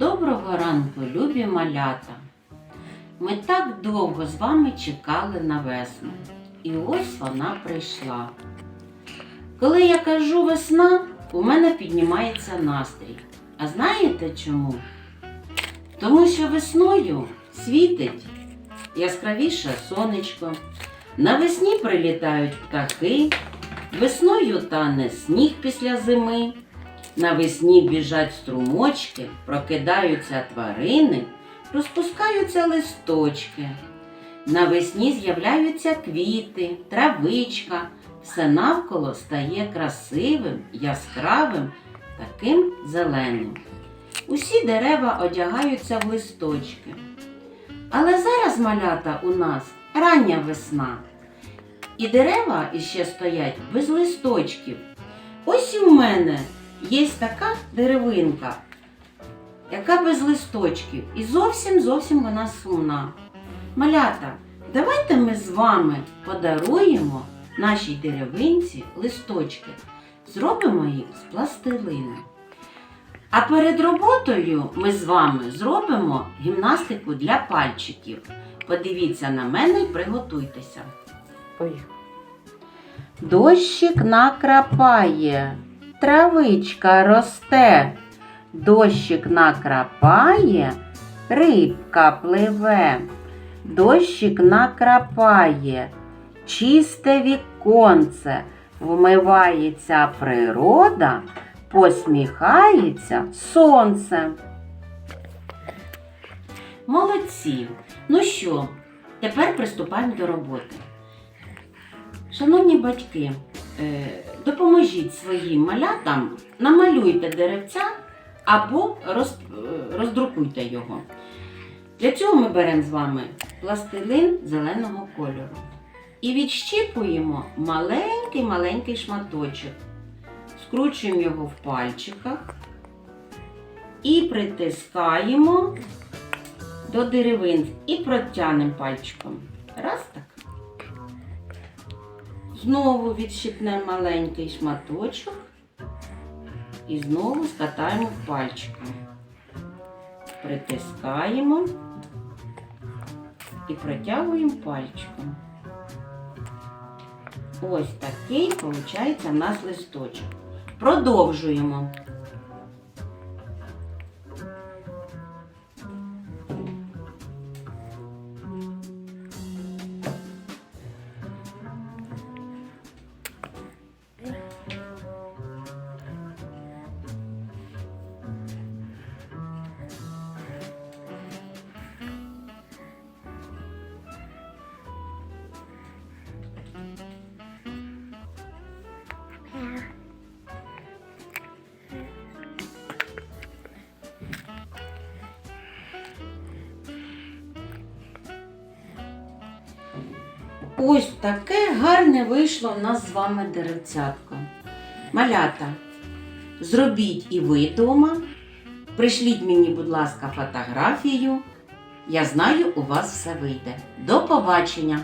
Доброго ранку, любі малята. Ми так довго з вами чекали на весну. І ось вона прийшла. Коли я кажу весна, у мене піднімається настрій. А знаєте чому? Тому що весною світить яскравіше сонечко. Навесні прилітають птахи, весною тане сніг після зими. Навесні біжать струмочки, прокидаються тварини, розпускаються листочки. Навесні з'являються квіти, травичка, все навколо стає красивим, яскравим, таким зеленим. Усі дерева одягаються в листочки. Але зараз малята у нас рання весна. І дерева іще стоять без листочків. Ось і в мене є така деревинка, яка без листочків. І зовсім зовсім вона сумна. Малята, давайте ми з вами подаруємо нашій деревинці листочки. Зробимо їх з пластилину. А перед роботою ми з вами зробимо гімнастику для пальчиків. Подивіться на мене і приготуйтеся. Поїхали. Дощик накрапає, травичка росте, дощик накрапає, рибка пливе, дощик накрапає, чисте віконце, вмивається природа, посміхається сонце. Молодці! Ну що, тепер приступаємо до роботи. Шановні батьки, е, допоможіть своїм малятам, намалюйте деревця або роз, роздрукуйте його. Для цього ми беремо з вами пластилин зеленого кольору і відщіпуємо маленький-маленький шматочок. Скручуємо його в пальчиках і притискаємо до деревин і протягнемо пальчиком. Раз. Знову відщипнемо маленький шматочок і знову скатаємо пальчиком. Притискаємо і протягуємо пальчиком. Ось такий виходить у нас листочок. Продовжуємо. Ось таке гарне вийшло в нас з вами деревцятко. Малята, зробіть і ви вдома. Прийшліть мені, будь ласка, фотографію. Я знаю, у вас все вийде. До побачення!